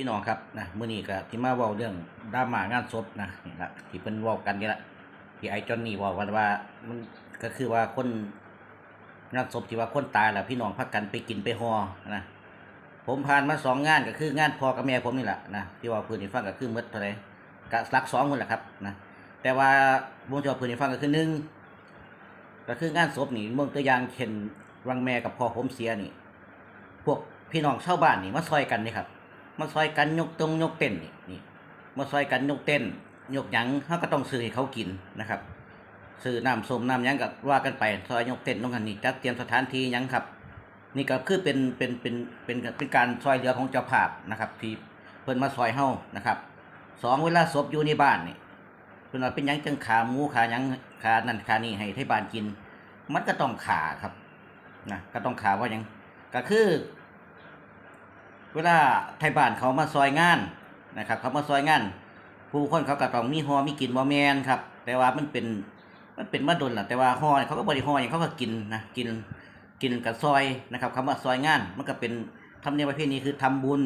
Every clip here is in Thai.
พี่น้องครับนะมื้อนี้ก็ที่มาเว้าเรื่องดราม่างานศพนะนี่ละที่เพิ่นเว้ากันนี่ละที่ไอ้จอนนี่ว้ากันว่ามันก็คือว่าคนงานศพที่ว่าคนตายแล้วพี่น้องพักกันไปกินไปฮอนะผมผ่านมาสองงานก็คืองานพ่อกับแม่ผมนี่แหละนะที่ว่าเพื้นให้ฟังก็คือหมดเท่าไหร่ก็หลักสองคนแหละครับนะแต่ว่าผมจะว่าเพื้นให้ฟังก็คือหนึ่งก็คืองานศพนี่เมืองตัวอย่างเช่นวังแม่กับพ่อผมเสียนี่ พวกพี่น้องชาวบ้านนี่มาซอยกันนี่ครับ มาซอยกันยกตรงยกเต้นนี่มาซอยกันยกเต้นยกหยังเขาก็ต้องซื้อให้เขากินนะครับซื้อน้ำส้มน้ำยังก็ว่ากันไปซอยยกเต้นตรงกันนี่จัดเตรียมสถานที่ยังครับ นี่ก็คือเป็นเป็นเป็นเป็นเป็นการซอยเหลือของเจ้าภาพนะครับที่เพิ่นมาซอยเฮานะครับสองเวลาศพอยู่ในบ้านนี่เพิ่นว่าเป็นยังจังขาหมูขายังขานั่นขานี่ให้ไทบ้านกิน มันก็ต้องขาครับนะก็ต้องขาว่ายังก็คือ เวลาไทยบ้านเขามาซอยงานนะครับ เขามาซอยงาน ผู้คนเขาก็ต้องมีฮอมีกินบ่แมนครับ แต่ว่ามันเป็นมันเป็นมาดนแหละแต่ว่าฮอเนี่ยเขาก็บริฮออย่างเขาก็กินนะกินกินกับซอยนะครับคำว่าซอยงาน มันก็เป็นทำเนียมประเพณีคือทำบุญ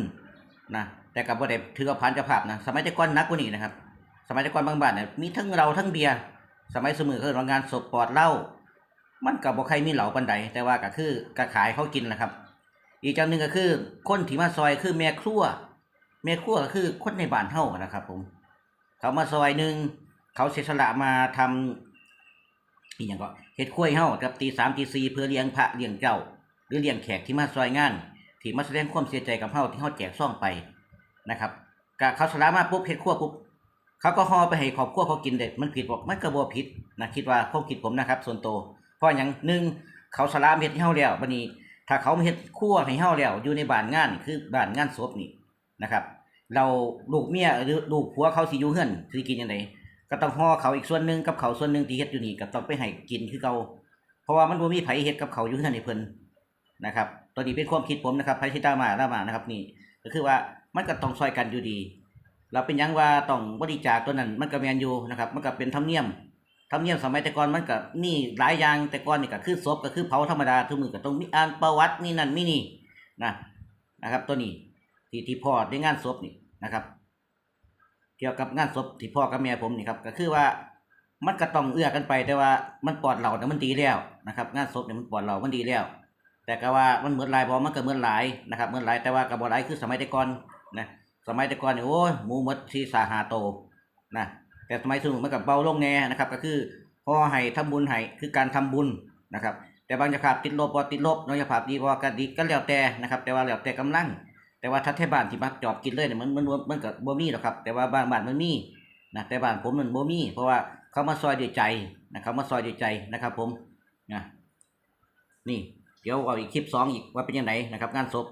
นะแต่กับบ่ได้ถือว่าผ่านจ้าภาพนะสมัยต่ก่อนนักกว่านี้นะครับ สมัยต่ก่อนบางบ้านเนี่ยมีทั้งเราทั้งเบียร์สมัยสมือเขาเรียกว่างานศพปอดเหล้ามันกับบ่ใครมีเหล่าปันใดแต่ว่าก็คือกระขายเขากินแหละครับ อีกอย่างหนึ่งก็คือคนที่มาซอยคือแม่ครัวแม่ครัวก็คือคนในบ้านเฮานะครับ ผม เขามาซอยหนึ่งเขาเสียสละมาทำอีกอย่างก็เฮ็ดคุ้ยเฮากับตีสามตีสี่เพื่อเลี้ยงพระเลี้ยงเจ้า หรือเลี้ยงแขกที่มาซอยงาน ที่มาแสดงความเสียใจกับเฮาที่เฮาแจกซ่องไปนะครับกะเขาสละมาปุ๊บเฮ็ดครัวปุ๊บเขาก็ห่อไปให้ครอบครัวเขากินเด็ดมันผิดบอกมันก็บ่ผิดนะคิดว่าความคิดผมนะครับ ส่วนตัวเพราะอย่างหนึ่งเขาสละเฮ็ดให้เฮาแล้วบัดนี้ ถ้าเขามาเฮ็ดครัวให้เฮาแล้วอยู่ในบ้านงานคือบ้านงานศพนี่นะครับ เราลูกเมียหรือลูกผัวเขาสิอยู่เฮือนสิกินจังไดก็ต้องห่อเขาอีกส่วนหนึ่งกับเขาส่วนหนึ่งที่เฮ็ดอยู่นี่ก็ต้องไปให้กินคือเก่าเพราะว่ามันบ่มีไผเฮ็ดกับเขาอยู่เฮือนให้เพิ่นนะครับตัวนี้เป็นความคิดผมนะครับไผสิตามมาตามมานะครับนี่ก็คือว่ามันก็ต้องช่วยกันอยู่ดี เราเป็นยังว่าต้องบริจาคตัวนั้นมันก็แมนอยู่นะครับ มันก็เป็นธรรมเนียม ธรรมเนียมสมัยแต่ก่อนมันก็นี่หลายอย่างแต่ก่อนนี่ก็คือศพก็คือเผาธรรมดาทุกมือก็ต้องมีอ่านประวัตินี่นั่นมีนี่นะนะครับ ตัวนี้ที่ที่พ่อได้งานศพนี่นะครับ เกี่ยวกับงานศพที่พ่อกับแม่ผมนี่ครับ ก็คือว่ามันก็ต้องเอื้อกันไป แต่ว่ามันปลอดเหล่าแต่มันดีแล้วนะครับ งานศพเนี่ยมันปลอดเหล่ามันดีแล้ว แต่ก็ว่ามันเหมือนลายพอมันก็เหมือนหลายนะครับเหมือนหลายแต่ว่ากับบ่หลายคือสมัยแต่ก่อนนะสมัยแต่ก่อนนี่โอ้ยหมูมดที่สาหาโตนะ แต่สมัยสมุมันกับเบาลงแน่นะครับ ก็คือพอให้ทำบุญให้คือการทำบุญนะครับ แต่บางจ้าภาพติดลบพอติดลบน้องเจ้าภาพดีพอก็ดีก็แล้วแต่นะครับ แต่ว่าแล้วแต่กำลัง แต่ว่าถ้าแท่บ้านที่มักจอบกินเลยเนี่ยมันมันมันมันก็บ่มีหรอกครับ แต่ว่าบานบ้านมันมีนะแต่บ้านผมมันบ่มี เพราะว่าเขามาซอยด้วยใจนะเขามาซอยด้วยใจนะครับ ผมนะนี่เดี๋ยวเอาอีกคลิปสองอีกว่าเป็นยังไงนะครับ งานศพ